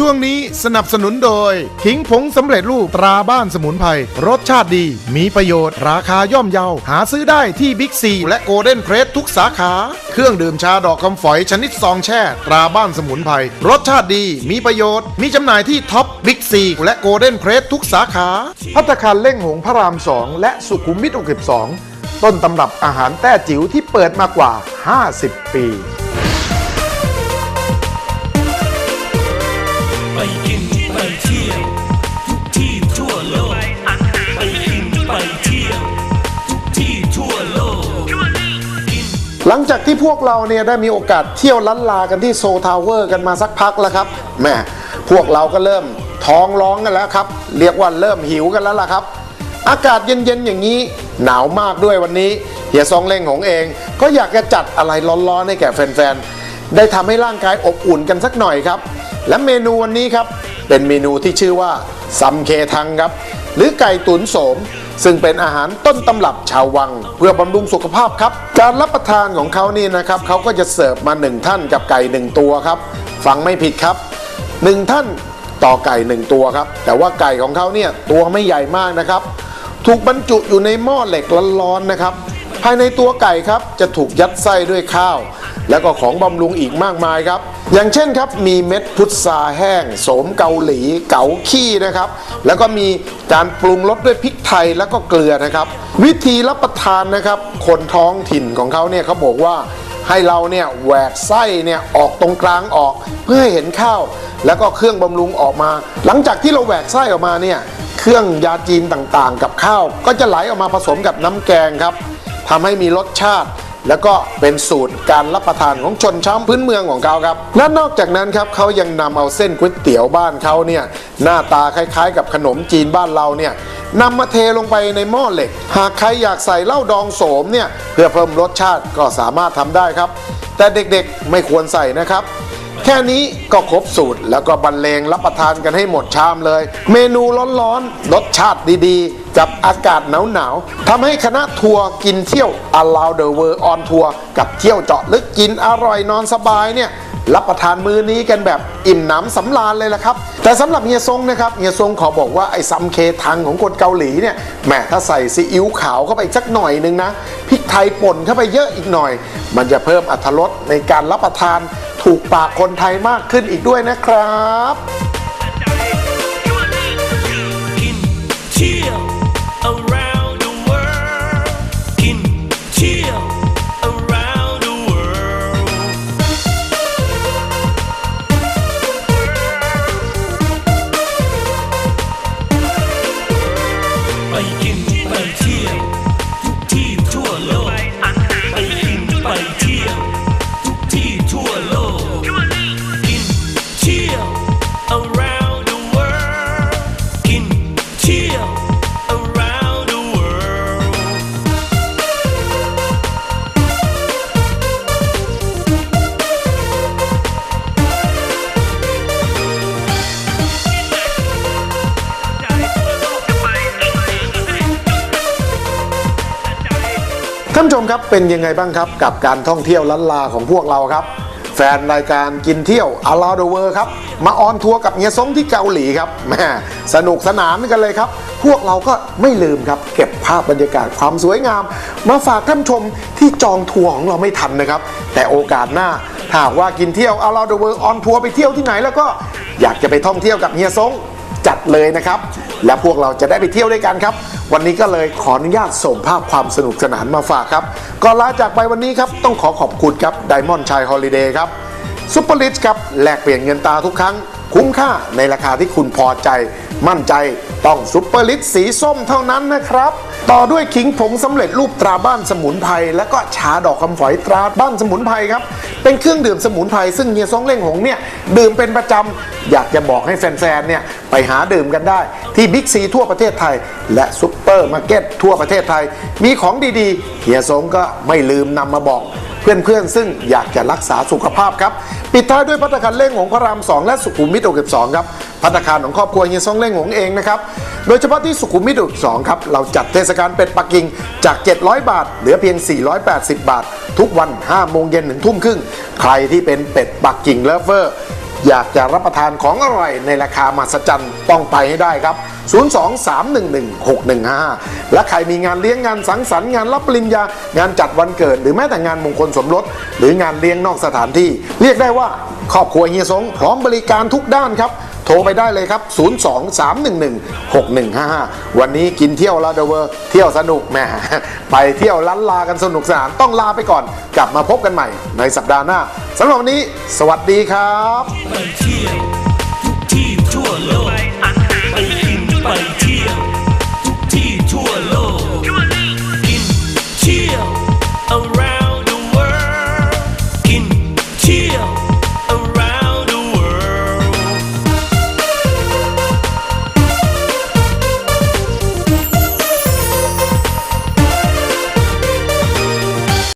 ช่วงนี้สนับสนุนโดย ขิงผงสำเร็จรูปตราบ้านสมุนไพรรสชาติดี มีประโยชน์ ราคาย่อมเยา หาซื้อได้ที่บิ๊กซีและโกลเด้นเพรสทุกสาขา เครื่องดื่มชาดอกคำฝอยชนิดซองแช่ ตราบ้านสมุนไพรรสชาติดี มีประโยชน์ มีจำหน่ายที่ท็อปบิ๊กซีและโกลเด้นเพรสทุกสาขา พัตตาคารเล่งหงพระราม2และสุขุมวิท62ต้นตำรับอาหารแต้จิ๋วที่เปิดมากว่า 50 ปีไป หลังจากที่พวกเราเนี่ยได้มีโอกาสเที่ยวลันลากันที่โซทาวเวอร์กันมาสักพักแล้วครับแม่พวกเราก็เริ่มท้องร้องกันแล้วครับ เรียกว่าเริ่มหิวกันแล้วล่ะครับ อากาศเย็นๆอย่างนี้หนาวมากด้วยวันนี้เฮียซองเล่งของเอง ก็อยากจะจัดอะไรร้อนๆให้แก่แฟนๆได้ทำให้ร่างกายอบอุ่นกันสักหน่อยครับ และเมนูวันนี้ครับเป็นเมนูที่ชื่อว่าซัมเคทังครับ หรือไก่ตุ๋นโสม ซึ่งเป็นอาหารต้นตำรับชาววัง เพื่อบำรุงสุขภาพครับ การรับประทานของเขานี่นะครับเขาก็จะเสิร์ฟมาหนึ่งท่านกับไก่หนึ่งตัวครับฟังไม่ผิดครับหนึ่งท่านต่อไก่หนึ่งตัวครับ แต่ว่าไก่ของเขาเนี่ยตัวไม่ใหญ่มากนะครับ ถูกบรรจุอยู่ในหม้อเหล็กร้อนๆนะครับ ภายในตัวไก่ครับจะถูกยัดไส้ด้วยข้าว แล้วก็ของบำรุงอีกมากมายครับ อย่างเช่นครับมีเม็ดพุทราแห้ง โสมเกาหลีเก๋าขี้นะครับ แล้วก็มีการปรุงรสด้วยพริกไทยแล้วก็เกลือนะครับ วิธีรับประทานนะครับ คนท้องถิ่นของเขาเนี่ยเขาบอกว่าให้เราเนี่ยแหวกไส้เนี่ยออกตรงกลางออกเพื่อให้เห็นข้าว แล้วก็เครื่องบำรุงออกมา หลังจากที่เราแหวกไส้ออกมาเนี่ยเครื่องยาจีนต่างๆ กับข้าว ก็จะไหลออกมาผสมกับน้ำแกงครับ ทำให้มีรสชาติ แล้วก็เป็นสูตรการรับประทานของชนชั้นพื้นเมืองของเขาครับ และนอกจากนั้นครับเขายังนำเอาเส้นก๋วยเตี๋ยวบ้านเขาเนี่ยหน้าตาคล้ายๆ กับขนมจีนบ้านเราเนี่ยนำมาเทลงไปในหม้อเหล็ก หากใครอยากใส่เหล้าดองโสมเนี่ยเพื่อเพิ่มรสชาติก็สามารถทำได้ครับ แต่เด็กๆไม่ควรใส่นะครับ แค่นี้ก็ครบสูตรแล้วก็บรรเลงรับประทานกันให้หมดชามเลย เมนูร้อนๆรสชาติดีๆ กับอากาศหนาวๆทำให้คณะทัวร์กินเที่ยว Allow the World on Tour กับเที่ยวเจาะลึกกินอร่อยนอนสบายเนี่ยรับประทานมื้อนี้กันแบบอิ่มหนำสำราญเลยละครับ แต่สำหรับเฮียซงนะครับเฮียซงขอบอกว่าไอ้ซัมเคทังของคนเกาหลีเนี่ยแหมถ้าใส่ซีอิ๊วขาวเข้าไปสักหน่อยนึงนะพริกไทยป่นเข้าไปเยอะอีกหน่อย มันจะเพิ่มอรรถรสในการรับประทาน ถูกปากคนไทยมากขึ้นอีกด้วยนะครับานชมครับเป็นยังไงบ้างครับ กับการท่องเที่ยวล้านลาของพวกเราครับ แฟนรายการกินเที่ยว Allow the World ครับ มาออนทัวร์กับเฮียซงที่เกาหลีครับแม่สนุกสนานกันเลยครับ พวกเราก็ไม่ลืมครับ เก็บภาพบรรยากาศความสวยงาม มาฝากท่านชมที่จองทัวร์ของเราไม่ทันนะครับ แต่โอกาสหน้าถ้าหากว่ากินเที่ยว Allow the World ออนทัวร์ไปเที่ยวที่ไหนแล้วก็อยากจะไปท่องเที่ยวกับเฮียซงจัดเลยนะครับ และพวกเราจะได้ไปเที่ยวด้วยกันครับ วันนี้ก็เลยขออนุญาตส่งภาพความสนุกสนานมาฝากครับก่อนลาจากไปวันนี้ครับต้องขอขอบคุณครับไดมอนด์ชายฮอลิเดย์ครับซุปเปอร์ลิชครับแลกเปลี่ยนเงินตาทุกครั้ง คุ้มค่าในราคาที่คุณพอใจ มั่นใจต้องซุปเปอร์ลิชสีส้มเท่านั้นนะครับ ต่อด้วยขิงผงสำเร็จรูปตราบ้านสมุนไพรและก็ชาดอกคำฝอยตราบ้านสมุนไพรครับ เป็นเครื่องดื่มสมุนไพรซึ่งเฮียซองเล่งหงเนี่ยดื่มเป็นประจำอยากจะบอกให้แฟนๆเนี่ยไปหาดื่มกันได้ ที่บิ๊กซีทั่วประเทศไทย และซุปเปอร์มาร์เก็ตทั่วประเทศไทย มีของดีๆเฮียซงก็ไม่ลืมนำมาบอก เพื่อนๆ ซึ่งอยากจะรักษาสุขภาพครับ ปิดท้ายด้วยพัตตาคารเล่งหงพระราม 2 และสุขุมวิท62ครับพัตตาคารของครอบครัวเฮียซงเล่งหงเองนะครับโดยเฉพาะที่สุขุมวิท62ครับเราจัดเทศกาลเป็ดปักกิ่งจาก 700 บาท เหลือเพียง 480 บาท ทุกวัน5โมงเย็นถึงทุ่มครึ่งใครที่เป็นเป็ดปักกิ่งเลิฟเวอร์ อยากจะรับประทานของอร่อยในราคามหัศจรรย์ต้องไปให้ได้ครับ 023116155 และใครมีงานเลี้ยงงานสังสรรค์งานรับปริญญางานจัดวันเกิด หรือแม้แต่งานมงคลสมรส หรืองานเลี้ยงนอกสถานที่ เรียกได้ว่าครอบครัวเฮียสงพร้อมบริการทุกด้านครับ โทรไปได้เลยครับ 023116155 วันนี้กินเที่ยวลาเดเวอร์เที่ยวสนุกแหมไปเที่ยวล้านลากันสนุกสนานต้องลาไปก่อน กลับมาพบกันใหม่ในสัปดาห์หน้าสำหรับวันนี้ สวัสดีครับ